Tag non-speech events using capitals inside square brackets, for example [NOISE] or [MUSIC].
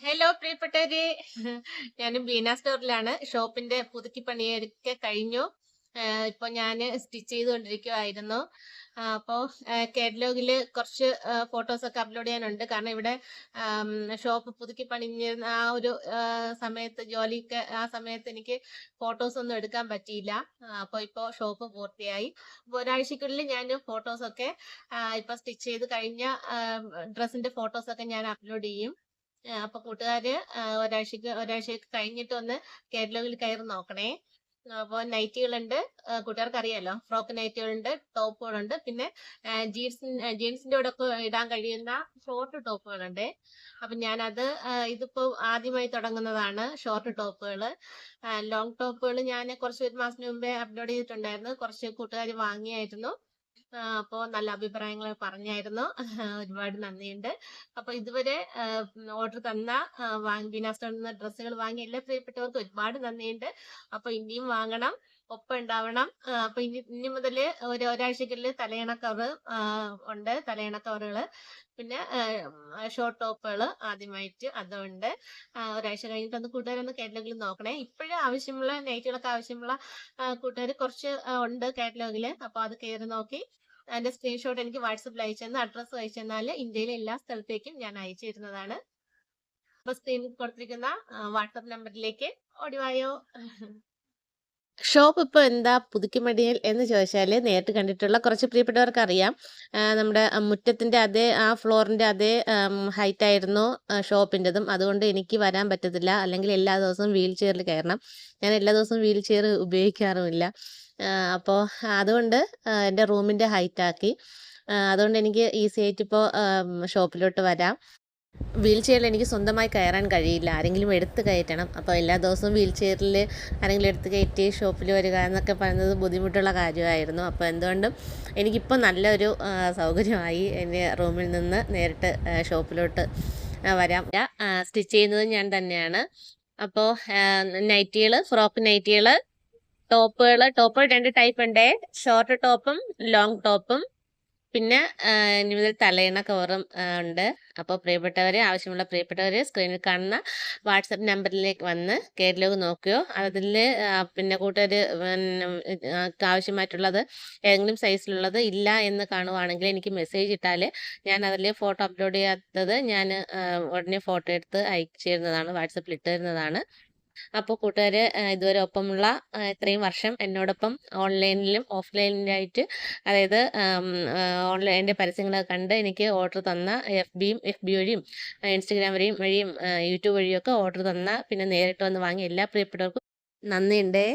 Hello പ്രിയപ്പെട്ടവരെ. ഞാൻ ബീന സ്റ്റോറിലാണ്. ഷോപ്പിന്റെ പുതുക്കി പണിയൊക്കെ കഴിഞ്ഞു ഇപ്പൊ ഞാൻ സ്റ്റിച്ച് ചെയ്തുകൊണ്ടിരിക്കുവായിരുന്നു. അപ്പോൾ അപ്പോ കാറ്റലോഗിൽ കുറച്ച് ഫോട്ടോസ് ഒക്കെ അപ്ലോഡ് ചെയ്യാനുണ്ട്. കാരണം ഇവിടെ ഷോപ്പ് പുതുക്കി പണിഞ്ഞിരുന്ന ആ ഒരു സമയത്ത് ജോലിക്ക് ആ സമയത്ത് എനിക്ക് ഫോട്ടോസ് ഒന്നും എടുക്കാൻ പറ്റിയില്ല. അപ്പോൾ അപ്പൊ ഇപ്പോ ഷോപ്പ് പൂർത്തിയായി. ഒരാഴ്ചക്കുള്ളിൽ ഞാൻ ഫോട്ടോസൊക്കെ ഇപ്പൊ സ്റ്റിച്ച് ചെയ്ത് കഴിഞ്ഞ ഡ്രസ്സിന്റെ ഫോട്ടോസൊക്കെ ഞാൻ അപ്ലോഡ് ചെയ്യും. അപ്പൊ കൂട്ടുകാര് ഒരാഴ്ചക്ക് ഒരാഴ്ചയൊക്കെ കഴിഞ്ഞിട്ട് ഒന്ന് കാറ്റലോഗിൽ കയറി നോക്കണേ. അപ്പോൾ നൈറ്റികളുണ്ട്. കൂട്ടുകാർക്ക് അറിയാലോ ഫ്രോക്ക് നൈറ്റികളുണ്ട് ടോപ്പുകളുണ്ട്. പിന്നെ ജീൻസ് ജീൻസിന്റെ കൂടെ ഇടാൻ കഴിയുന്ന ഷോർട്ട് ടോപ്പുകളുണ്ട്. അപ്പൊ ഞാനത് ഇതിപ്പോ ആദ്യമായി തുടങ്ങുന്നതാണ് ഷോർട്ട് ടോപ്പുകൾ ലോങ് ടോപ്പുകൾ ഞാൻ കുറച്ച് ഒരു മാസത്തിന് മുമ്പേ അപ്ലോഡ് ചെയ്തിട്ടുണ്ടായിരുന്നു. കുറച്ച് കൂട്ടുകാർ വാങ്ങിയായിരുന്നു. അപ്പോൾ നല്ല അഭിപ്രായങ്ങൾ പറഞ്ഞായിരുന്നു. [LAUGHS] ഒരുപാട് നന്ദിയുണ്ട്. അപ്പോൾ ഇതുവരെ ഓർഡർ തന്ന വിനാസ്റ്റോണിൽ നിന്ന് ഡ്രസ്സുകൾ വാങ്ങിയ എല്ലാ പ്രിയപ്പെട്ടവർക്ക് ഒരുപാട് നന്ദിയുണ്ട്. അപ്പോൾ ഇനിയും വാങ്ങണം. ഒപ്പം ഉണ്ടാവണം. അപ്പൊ ഇനി ഇനി മുതൽ ഒരു ഒരാഴ്ചക്കുള്ളിൽ തലയണ കവർ ഉണ്ട്. തലയണ കവറുകൾ പിന്നെ ഷോർട്ട് ടോപ്പുകൾ ആദ്യമായിട്ട് അതുണ്ട്. ഒരാഴ്ച കഴിഞ്ഞിട്ട് ഒന്ന് കൂട്ടുകാരൊന്ന് കാറ്റലോഗിൽ നോക്കണേ. ഇപ്പോഴും ആവശ്യമുള്ള നൈറ്റുകളൊക്കെ ആവശ്യമുള്ള കൂട്ടുകാർ കുറച്ച് ഉണ്ട് കാറ്റലോഗിൽ അപ്പോൾ അത് കയറി നോക്കി. അതിന്റെ സ്ക്രീൻഷോട്ട് എനിക്ക് വാട്സപ്പിൽ അയച്ചു തന്ന് അഡ്രസ്സ് അയച്ചെന്നാൽ ഇന്ത്യയിലെ എല്ലാ സ്ഥലത്തേക്കും ഞാൻ അയച്ചു തരുന്നതാണ്. അപ്പൊ സ്ക്രീനിൽ കൊടുത്തിരിക്കുന്ന വാട്സപ്പ് നമ്പറിലേക്ക് ഓടിവായോ ഷോപ്പ് ഇപ്പോൾ എന്താ പുതുക്കിമടിയിൽ എന്ന് ചോദിച്ചാൽ നേരിട്ട് കണ്ടിട്ടുള്ള കുറച്ച് പ്രിയപ്പെട്ടവർക്ക് അറിയാം നമ്മുടെ മുറ്റത്തിന്റെ അതേ ആ ഫ്ലോറിന്റെ അതേ ഹൈറ്റ് ആയിരുന്നു ഷോപ്പിന്റെതും അതുകൊണ്ട് എനിക്ക് വരാൻ പറ്റത്തില്ല. അല്ലെങ്കിൽ എല്ലാ ദിവസവും വീൽ ചെയറിൽ കയറണം. ഞാൻ എല്ലാ ദിവസവും വീൽ ചെയർ ഉപയോഗിക്കാറുമില്ല. അപ്പോൾ അതുകൊണ്ട് എന്റെ റൂമിന്റെ ഹൈറ്റാക്കി അതുകൊണ്ട് എനിക്ക് ഈസി ആയിട്ട് ഇപ്പോൾ ഷോപ്പിലോട്ട് വരാം. വീൽ ചെയറിൽ എനിക്ക് സ്വന്തമായി കയറാൻ കഴിയില്ല. ആരെങ്കിലും എടുത്ത് കയറ്റണം. അപ്പോൾ എല്ലാ ദിവസവും വീൽ ചെയറിൽ ആരെങ്കിലും എടുത്ത് കയറ്റി ഷോപ്പിൽ വരിക എന്നൊക്കെ പറയുന്നത് ബുദ്ധിമുട്ടുള്ള കാര്യമായിരുന്നു. അപ്പോൾ എന്തുകൊണ്ടും എനിക്കിപ്പോൾ നല്ലൊരു സൗകര്യമായി എന്റെ റൂമിൽ നിന്ന് നേരിട്ട് ഷോപ്പിലോട്ട് വരാം. സ്റ്റിച്ച് ചെയ്യുന്നത് ഞാൻ തന്നെയാണ്. അപ്പോൾ നൈറ്റികൾ ഫ്രോക്ക് നൈറ്റികൾ ടോപ്പുകൾ ടോപ്പുകൾ രണ്ട് ടൈപ്പ് ഉണ്ട് ഷോർട്ട് ടോപ്പും ലോങ് ടോപ്പും പിന്നെ ഇനി മുതൽ തലയിണ കവറും ഉണ്ട്. അപ്പോൾ പ്രിയപ്പെട്ടവരെ ആവശ്യമുള്ള പ്രിയപ്പെട്ടവരെ സ്ക്രീനിൽ കാണുന്ന വാട്സപ്പ് നമ്പറിലേക്ക് വന്ന് കേരളോഗ് നോക്കിയോ അതിൽ പിന്നെ കൂട്ടുകാർ ആവശ്യമായിട്ടുള്ളത് ഏതെങ്കിലും സൈസിലുള്ളത് ഇല്ല എന്ന് കാണുവാണെങ്കിൽ എനിക്ക് മെസ്സേജ് ഇട്ടാൽ ഞാൻ അതിൽ ഫോട്ടോ അപ്ലോഡ് ചെയ്യാത്തത് ഞാൻ ഉടനെ ഫോട്ടോ എടുത്ത് അയച്ചു തരുന്നതാണ് വാട്സപ്പിൽ ഇട്ട് തരുന്നതാണ് അപ്പോൾ കൂട്ടുകാർ ഇതുവരെ ഒപ്പമുള്ള ഇത്രയും വർഷം എന്നോടൊപ്പം ഓൺലൈനിലും ഓഫ്ലൈനിലായിട്ട് അതായത് ഓൺലൈൻ എന്റെ പരസ്യങ്ങളൊക്കെ കണ്ട് എനിക്ക് ഓർഡർ തന്ന എഫ് ബിയും എഫ് ബി വഴിയും ഇൻസ്റ്റഗ്രാം വഴിയും വഴിയും യൂട്യൂബ് വഴിയൊക്കെ ഓർഡർ തന്ന പിന്നെ നേരിട്ട് വന്ന് വാങ്ങിയ എല്ലാ പ്രിയപ്പെട്ടവർക്കും നന്ദിയുണ്ടേ.